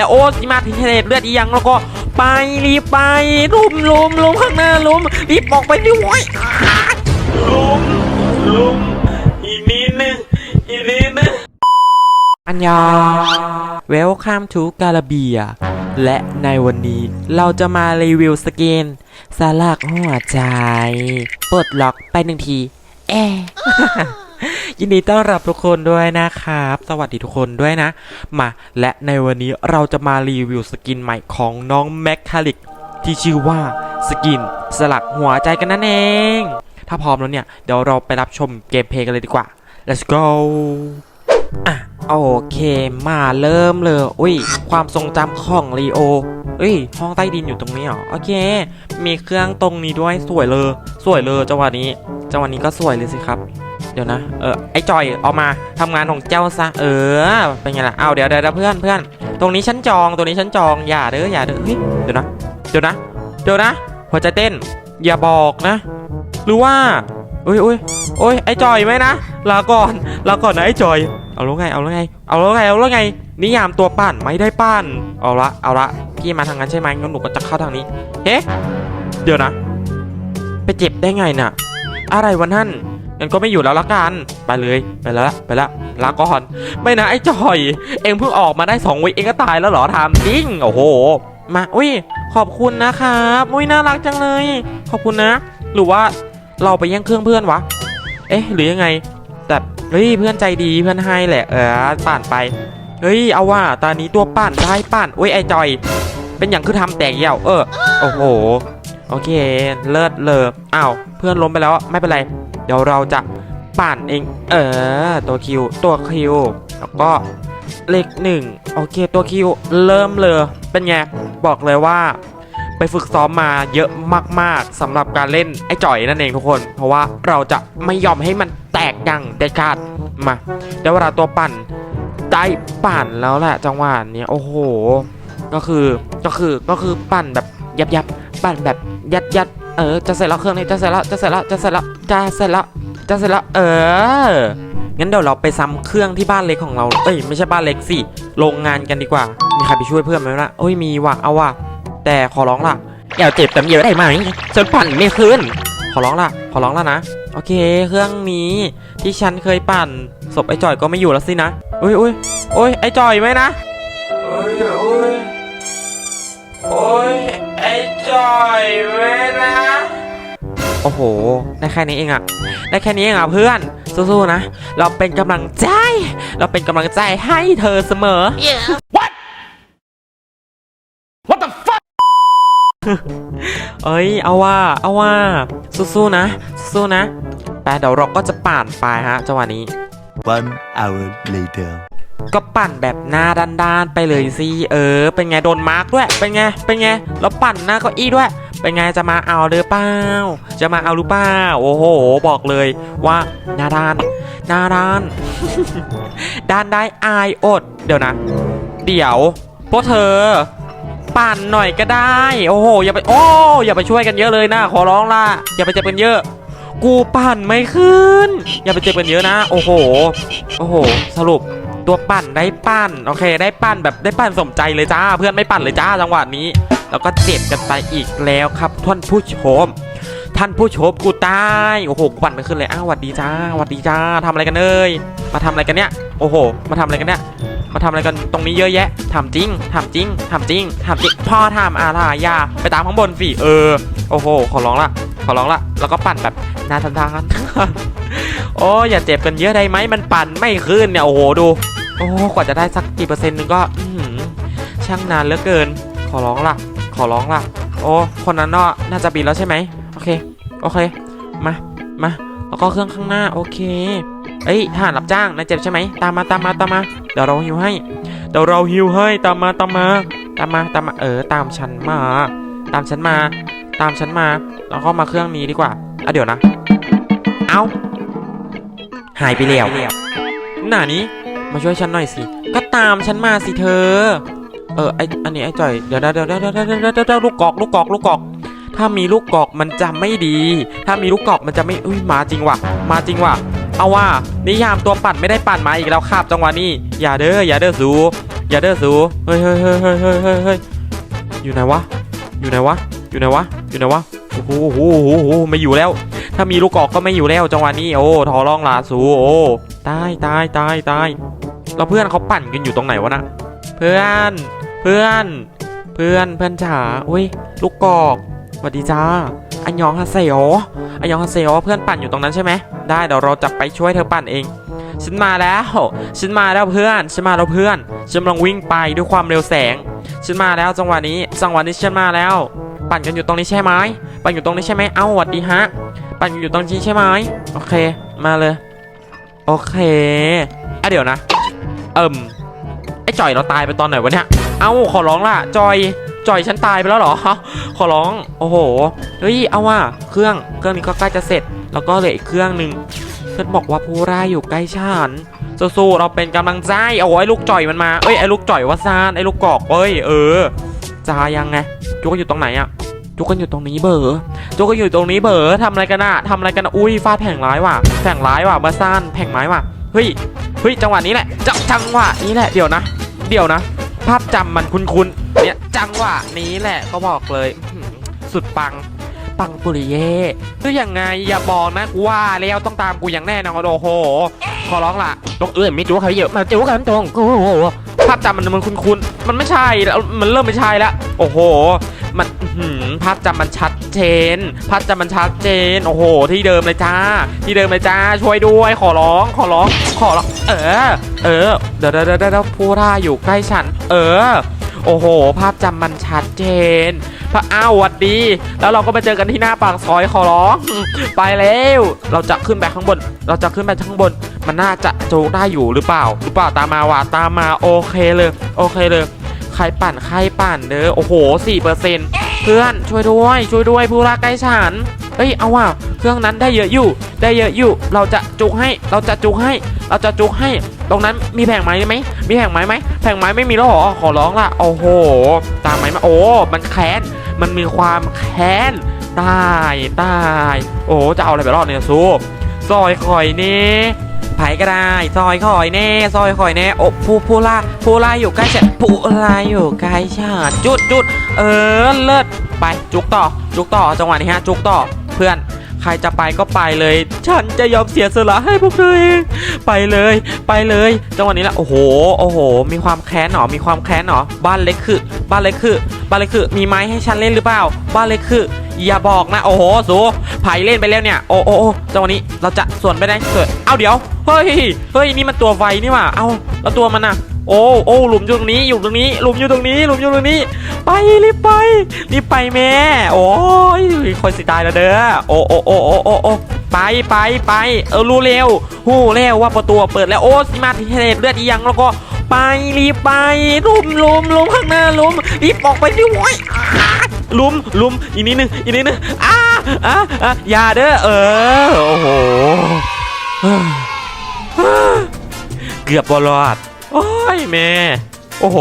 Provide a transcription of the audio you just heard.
แต่โอ้ยมาถึงเหตุเลือดอีหยังแล้วก็ไปรีบไปลุมลุมลุมข้างหน้าลุมรีบออกไปดิโว้ยลุมลุมอีกนิดนึงอีกนิดนึงอันยา Welcome to กาลาเบีย และในวันนี้เราจะมารีวิวสกินสลักหัวใจปลดล็อกไปหนึ่งทีแอ ยินดีต้อนรับทุกคนด้วยนะครับ สวัสดีทุกคนด้วยนะ มา และในวันนี้เราจะมารีวิวสกินใหม่ของน้องแมคคาลิกที่ชื่อว่าสกินสลักหัวใจกันนั่นเอง ถ้าพร้อมแล้วเนี่ย เดี๋ยวเราไปรับชมเกมเพลย์กันเลยดีกว่า let's go อะโอเคมาเริ่มเลยอุ้ยความทรงจำของลีโอเอ้ยห้องใต้ดินอยู่ตรงนี้เหรอโอเค มีเครื่องตรงนี้ด้วยสวยเลย สวยเลยจังหวะนี้จังหวะนี้ก็สวยเลยสิครับ เดี๋ยวนะ เออไอ้จอยเอามาทำงานของเจ้าซะ เออ เป็นไงล่ะเอาเดี๋ยวเดี๋ยวเพื่อนเพื่อน ตรงนี้ฉันจอง ตรงนี้ฉันจอง อย่าเด้อ อย่าเด้อ เฮ้ย เดี๋ยวนะ เดี๋ยวนะ เดี๋ยวนะหัวใจเต้น อย่าบอกนะ หรือว่าอุ้ยอุ้ยโอ้ยไอ้จอยไหมนะ ลาก่อน ลาก่อนนะไอ้จอย เอาแล้วไง เอาแล้วไง เอาแล้วไง เอาแล้วไง นิยามตัวปั่นไม่ได้ปั่นเอาละ เอาละ พี่มาทางนั้นใช่ไหมงั้นหนูก็จะเข้าทางนี้ เฮ้ เดี๋ยวนะ ไปเจ็บได้ไงน่ะ อะไรวันนั่น งั้นก็ไม่อยู่แล้วละกันไปเลยไปแล้วละไปละลาก่อนไม่นะไอ้จอย เองเพิ่งออกมาได้สองวิเองก็ตายแล้วเหรอทำจริงโอ้โห มาอุ้ยขอบคุณนะครับอุ้ยน่ารักจังเลย ขอบคุณนะ หรือว่าเราไปแย่งเครื่องเพื่อนวะ เอ๊ะ หรือยังไง แต่เฮ้ยเพื่อนใจดีเพื่อนให้แหละเออป่านไปเฮ้ยเอาว่าตอนนี้ตัวป่านได้ป่านอุ้ยไอจอย เป็นอย่างคือทำแตกเหี่ยวเออโอ้โห โอเค เลิศเลยอ้าวเพื่อนล้มไปแล้วไม่เป็นไร เดี๋ยวเราจะปั่นเอง เออ ตัวคิว ตัวคิว แล้วก็เลขหนึ่งโอเค ตัวคิว เริ่มเลย เป็นไง บอกเลยว่า ไปฝึกซ้อมมาเยอะมาก ๆสำหรับการเล่นไอ้จ่อยนั่นเองทุกคน เพราะว่าเราจะไม่ยอมให้มันแตกอย่างเด็ดขาดมาเดี๋ยวเวลาตัวปั่นได้ปั่นแล้วแหละจังหวะนี้โอ้โห ก็คือก็คือก็คือปั่นแบบยับยับปั่นแบบ ยัดยัดเออจะเสร็จแล้วเครื่องนี้จะเสร็จแล้วจะเสร็จแล้วจะเสร็จแล้วจะเสร็จแล้วจะเสร็จแล้วเอองั้นเดี๋ยวเราไปซ้ำเครื่องที่บ้านเล็กของเราเอ้ยไม่ใช่บ้านเล็กสิโรงงานกันดีกว่า มีใครไปช่วยเพื่อนไหมล่ะเอ้ยมีว่ะเอาว่ะแต่ขอร้องล่ะอย่าเจ็บแต่เยอะได้ไหมฉันปั่นไม่ขึ้นขอร้องล่ะขอร้องล่ะนะโอเค เครื่องนี้ที่ฉันเคยปั่นศพไอ้จอยก็ไม่อยู่แล้วสินะอุ้ยอุ้ยโอ้ยไอ้จอยไหมนะโอ้ยโอ้ย จอยเว้ยนะ โอ้โห ได้แค่นี้เองอะได้แค่นี้เองอะเพื่อน สู้ๆนะ เราเป็นกำลังใจ เราเป็นกำลังใจให้เธอเสมอ What the fuck เอ้ย เอาว่า เอาว่า สู้ๆนะ สู้ๆนะไปเดี๋ยวเราก็จะป่านไปฮะจังหวะนี้ One hour later. ก็ปั่นแบบหน้าด้านๆไปเลยสิเออ เป็นไงโดนมาร์กด้วย เป็นไง เป็นไง แล้วปั่นหน้าเก้าอี้ด้วย เป็นไงจะมาเอาหรือเปล่า จะมาเอาหรือเปล่า โอ้โห บอกเลยว่าหน้าด้าน หน้าด้าน ด้านได้อายอด เดี๋ยวนะ เดี๋ยวพวกเธอ ปั่นหน่อยก็ได้ โอ้โห อย่าไป โอ้ อย่าไปช่วยกันเยอะเลยนะ ขอร้องล่ะ อย่าไปเจ็บกันเยอะกูปั่นไม่ขึ้น อย่าไปเจ็บกันเยอะนะ โอ้โห โอ้โห สรุป ตัวปั่นได้ปั่นโอเค ได้ปั่นแบบได้ปั่นสมใจเลยจ้า เพื่อนไม่ปั่นเลยจ้าจังหวะนี้ แล้วก็เจ็บกันไปอีกแล้วครับท่านผู้ชม ท่านผู้ชมกูตายโอ้โหกูปั่นไม่ขึ้นเลยอ้าวหวัดดีจ้าหวัดดีจ้าทำอะไรกันเอ่ยมาทำอะไรกันเนี่ยโอ้โห มาทำอะไรกันเนี่ยมาทำอะไรกันตรงนี้เยอะแยะทำจริงทำจริงทำจริงทำจริงพ่อทำอะไรอย่าไปตามข้างบนสิเออโอ้โห ขอร้องละขอร้องละแล้วก็ปั่นแบบนาทันทานโอ้อย่าเจ็บกันเยอะได้ไหมมันปั่นไม่ขึ้นเนี่ยโอ้โหดู โอ้กว่าจะได้สักกี่เปอร์เซ็นต์นึงก็ช่างนานเหลือเกิน ขอร้องล่ะ ขอร้องล่ะ โอ้คนนั้นเนาะน่าจะบินแล้วใช่ไหมโอเค โอเค มามาแล้วก็เครื่องข้างหน้าโอเค เอ้ยทหารรับจ้างนายเจ็บใช่ไหมตามมาตามมาตามมา เดี๋ยวเราฮิวให้ เดี๋ยวเราฮิวให้ตามมาตามมา ตามมาตามมาเออตามฉันมา ตามฉันมา ตามฉันมา แล้วก็มาเครื่องนี้ดีกว่าอะเดี๋ยวนะ เอ้าหายไปแล้วหน้านี้ มาช่วยฉันหน่อยสิ ก็ตามฉันมาสิเธอ เออไออันนี้ไอจ่อยเดี๋ยวเดี๋ยวเดี๋ยวเดี๋ยวเดี๋ยวเดี๋ยวเดี๋ยวลูกกอกลูกกอกลูกกอก ถ้ามีลูกกอกมันจะไม่ดี ถ้ามีลูกกอกมันจะไม่ อุ้ยมาจริงว่ะ มาจริงว่ะ เอาว่านิยามตัวปั่นไม่ได้ปั่นมาอีกแล้วครับจังหวะนี้ อย่าเด้อ อย่าเด้อสู อย่าเด้อสูเฮ้ยเฮ้ยเฮ้ยเฮ้ยเฮ้ยเฮ้ยเฮ้ยอยู่ไหนวะ อยู่ไหนวะ อยู่ไหนวะ อยู่ไหนวะ โอ้โหโอ้โหโอ้โหไม่อยู่แล้ว ถ้ามีลูกกอกก็ไม่อยู่แล้วจังหวะนี้โอ้ทอร่องลาสูโอ้ตายตายตายตายแล้วเพื่อนเขาปั่นกันอยู่ตรงไหนวะนะเพื่อนเพื่อน เพื่อนเพื่อนจ๋าอุ้ยลูกกอกสวัสดีจ้าอันยองฮาเซโออันยองฮาเซโอเพื่อนปั่นอยู่ตรงนั้นใช่ไหมได้เดี๋ยวเราจะไปช่วยเธอปั่นเองฉันมาแล้วฉันมาแล้วเพื่อนฉันมาแล้วเพื่อนฉันกำลังวิ่งไปด้วยความเร็วแสงฉันมาแล้วจังหวะนี้จังหวะนี้ฉันมาแล้ว ปั่นกันอยู่ตรงนี้ใช่ไหมปั่นอยู่ตรงนี้ใช่ไหมเอ้าสวัสดีฮะ ปั่นอยู่ตรงนี้ใช่ไหมโอเค มาเลย โอเคอะเดี๋ยวนะ เอิ่มไอ้จอยเราตายไปตอนไหนวะเนี่ย เอ้าขอร้องล่ะ จอยจอยฉันตายไปแล้วเหรอ ขอร้อง โอ้โห เฮ้ย เอาว่ะ เครื่อง เครื่องนี้ก็ใกล้จะเสร็จ แล้วก็เหลืออีกเครื่องหนึ่งเพื่อนบอกว่าผู้ร้ายอยู่ใกล้ฉันสู้ๆเราเป็นกำลังใจ เอาไอ้ลูกจ่อยมันมา เอ้ย ไอ้ลูกจ่อยวะซาน ไอ้ลูกกอกเอ้ย เออจายังไงจุกอยู่ตรงไหนอะ จุกกันอยู่ตรงนี้เบอร์จุกกันอยู่ตรงนี้เบอร์ทำอะไรกันอะทำอะไรกันอะอุ้ยฟาดแผงร้ายว่ะแผงร้ายว่ะมาซานแผงไม้ว่ะเฮ้ยเฮ้ยจังหวะนี้แหละจังจังหวะนี้แหละเดี๋ยวนะ เดี๋ยวนะ ภาพจำมันคุ้นๆเนี่ยจังหวะนี้แหละก็บอกเลยอื้อหือสุดปังปังปุริเย่คือยังไงอย่าบอกนะกูว่าแล้วต้องตามกูอย่างแน่นอนโอ้โหขอร้องล่ะตรงอื่นไม่จู้เขาเยอะมาจู้กันตรงกูภาพจำมันมันคุ้นๆมันไม่ใช่แล้วมันเริ่มไม่ใช่แล้วโอ้โห มันหือภาพจำมันชัดเจน ภาพจำมันชัดเจน โอ้โห ที่เดิมเลยจ้า ที่เดิมเลยจ้า ช่วยด้วย ขอร้อง ขอร้อง ขอร้อง เออ เออ เดี๋ยวเดี๋ยวเดี๋ยวผู้ร่าอยู่ใกล้ฉัน เออ โอ้โห ภาพจำมันชัดเจนพระอ้าวหวัดดี แล้วเราก็ไปเจอกันที่หน้าปากซอยขอร้อง ไปแล้ว เราจะขึ้นไปข้างบน เราจะขึ้นไปข้างบน มันน่าจะโจกได้อยู่หรือเปล่า หรือเปล่า ตามมาว่ะตามมา โอเคเลย โอเคเลย ครปั่นใครปั่นเด้อโอ้โห4%เปอร์เซ็นต์เพื่อนช่วยด้วยช่วยด้วยผู้รักใกล้ฉันเฮ้ยเอาว่ะเครื่องนั้นได้เยอะอยู่ ได้เยอะอยู่ เราจะจุกให้เราจะจุกให้ เราจะจุกให้ ตรงนั้นมีแผงไม้ไหมมีแผงไม้ไหมแผงไม้ไม่มีแล้วหรอขอร้องล่ะโอ้โห ตามไม้มาโอ้มันแค้นมันมีความแค้นตายตายโอ้จะเอาอะไรไปรอดเนี่ยซูซอยคอยนี่ ไผก็ได้ ซอยคอยแน่ ซอยคอยแน่ โอ้ผู้ผู้ล่าผู้ล่าอยู่ใกล้ฉันผู้ล่าอยู่ใกล้ฉันจุดจุดเออเลิศไปจุกต่อ จุกต่อจังหวะนี้ฮะ จุกต่อเพื่อนใครจะไปก็ไปเลย ฉันจะยอมเสียสละให้พวกเธอเอง ไปเลย ไปเลย จังหวะนี้ละ โอ้โห โอ้โห มีความแค้นเหรอมีความแค้นเหรอบ้านเล็กคือ บ้านเล็กคือ บ้านเล็กคือ มีไม้ให้ฉันเล่นหรือเปล่า บ้านเล็กคือ อย่าบอกนะ โอ้โห สู ไผ่เล่นไปแล้วเนี่ยโอ้โอ้โอ้จังหวะนี้เราจะส่วนไปได้เกิดเอาเดี๋ยว เฮ้ย เฮ้ย นี่มันตัวไฟนี่ว่าเอาแล้วตัวมันอะโอ้โอ้หลุมอยู่ตรงนี้อยู่ตรงนี้ หลุมอยู่ตรงนี้ หลุมอยู่ตรงนี้ ไปรีบไปรีบไปแม่ โอ้ยคอยสิตายแล้วเด้อ โอ้โอ้โอ้โอ้โอ้โอ้ไปไปไป เออรู้เร็ว หู้เร็วว่าประตูเปิดแล้วโอ้สิมาที่เหตุเลือดอียังแล้วก็ไปรีบไปลุมลุมลุมข้างหน้าลุมรีบออกไปดิว้ย ลุมลุมอีกนิดนึงอีกนิดนึงอ้าอ่าอ่าอย่าเด้อเออโอ้โหเกือบบอลอดโอ้ยแม่โอ้โห